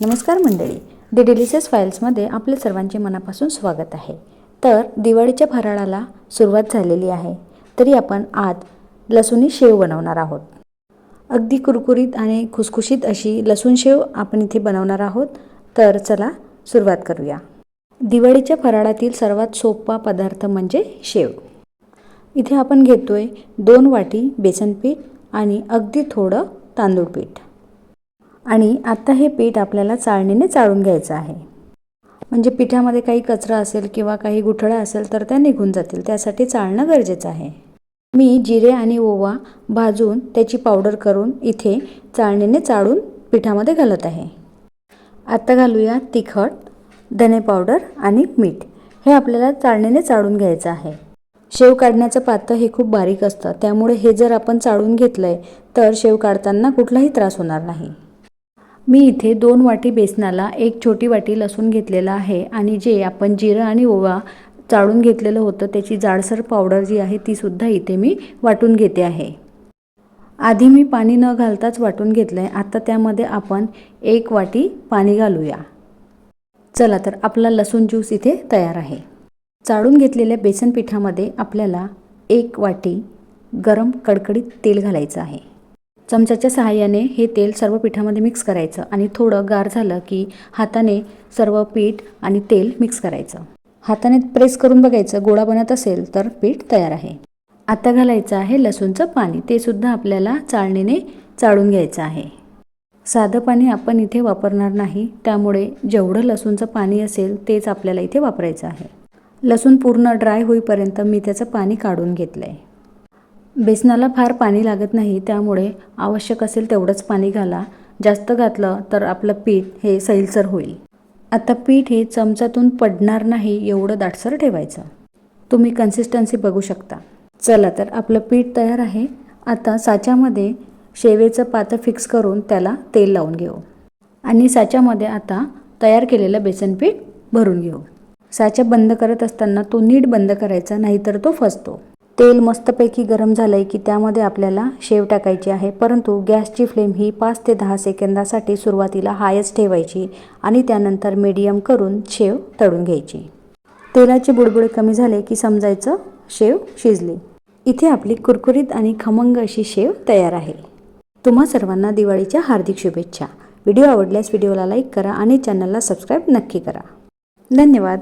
नमस्कार मंडळी. The delicious फाईल्समध्ये आपले सर्वांचे मनापासून स्वागत आहे. तर दिवाळीच्या फराळाला सुरुवात झालेली आहे. तरी आपण आज लसूणी शेव बनवणार आहोत. अगदी कुरकुरीत आणि खुसखुशीत अशी लसूण शेव आपण इथे बनवणार आहोत. तर चला सुरुवात करूया. दिवाळीच्या फराळातील सर्वात सोपा पदार्थ म्हणजे शेव. इथे आपण घेतो आहे दोन वाटी बेसन पीठ आणि अगदी थोडं तांदूळ पीठ. आणि आता हे पीठ आपल्याला चाळणीने चाळून घ्यायचं आहे. म्हणजे पिठामध्ये काही कचरा असेल किंवा काही गुठळा असेल तर त्या निघून जातील. त्यासाठी चाळणं गरजेचं आहे. मी जिरे आणि ओवा भाजून त्याची पावडर करून इथे चाळणीने चाळून पिठामध्ये घालत आहे. आता घालूया तिखट धने पावडर आणि मीठ. हे आपल्याला चाळणीने चाळून घ्यायचं आहे. शेव काढण्याचं पात्र हे खूप बारीक असतं. त्यामुळे हे जर आपण चाळून घेतलं आहे तर शेव काढताना कुठलाही त्रास होणार नाही. मी इथे दोन वाटी बेसनाला एक छोटी वाटी लसूण घेतलेला आहे आणि जे आपण जिरं आणि ओवा चाळून घेतलेलं होतं त्याची जाडसर पावडर जी आहे ती सुद्धा इथे मी वाटून घेते आहे. आधी मी पाणी न घालताच वाटून घेतलं आहे आता त्यामध्ये आपण एक वाटी पाणी घालूया. चला तर आपला लसूण ज्यूस इथे तयार आहे. चाळून घेतलेल्या बेसन पिठामध्ये आपल्याला एक वाटी गरम कडकडीत तेल घालायचं आहे. चमच्याच्या सहाय्याने हे तेल सर्व पिठामध्ये मिक्स करायचं आणि थोडं गार झालं की हाताने सर्व पीठ आणि तेल मिक्स करायचं. हाताने प्रेस करून बघायचं गोळा बनत असेल तर पीठ तयार आहे. आता घालायचं आहे लसूणचं पाणी. ते सुद्धा आपल्याला चाळणीने चाळून घ्यायचं आहे. साधं पाणी आपण इथे वापरणार नाही. त्यामुळे जेवढं लसूणचं पाणी असेल तेच आपल्याला इथे वापरायचं आहे. लसूण पूर्ण ड्राय होईपर्यंत मी त्याचं पाणी काढून घेतलं आहे बेसनाला फार पाणी लागत नाही त्यामुळे आवश्यक असेल तेवढंच पाणी घाला. जास्त घातलं तर आपलं पीठ हे सैलसर होईल. आता पीठ हे चमचातून पडणार नाही एवढं दाटसर ठेवायचं. तुम्ही कन्सिस्टन्सी बघू शकता. चला तर आपलं पीठ तयार आहे. आता साच्यामध्ये शेवेचं पातं फिक्स करून त्याला तेल लावून घेऊ. आणि साच्यामध्ये आता तयार केलेलं बेसन पीठ भरून घेऊ. साच्या बंद करत असताना तो नीट बंद करायचा नाहीतर तो फसतो. तेल मस्तपैकी गरम झालं आहे की त्यामध्ये आपल्याला शेव टाकायची आहे. परंतु गॅसची फ्लेम ही पाच ते दहा सेकंदासाठी सुरुवातीला हायच ठेवायची आणि त्यानंतर मीडियम करून शेव तळून घ्यायची. तेलाचे बुडबुडे कमी झाले की समजायचं शेव शिजली. इथे आपली कुरकुरीत आणि खमंग अशी शेव तयार आहे. तुम्हा सर्वांना दिवाळीच्या हार्दिक शुभेच्छा. व्हिडिओ आवडल्यास व्हिडिओला लाईक करा आणि चॅनलला सबस्क्राईब नक्की करा. धन्यवाद.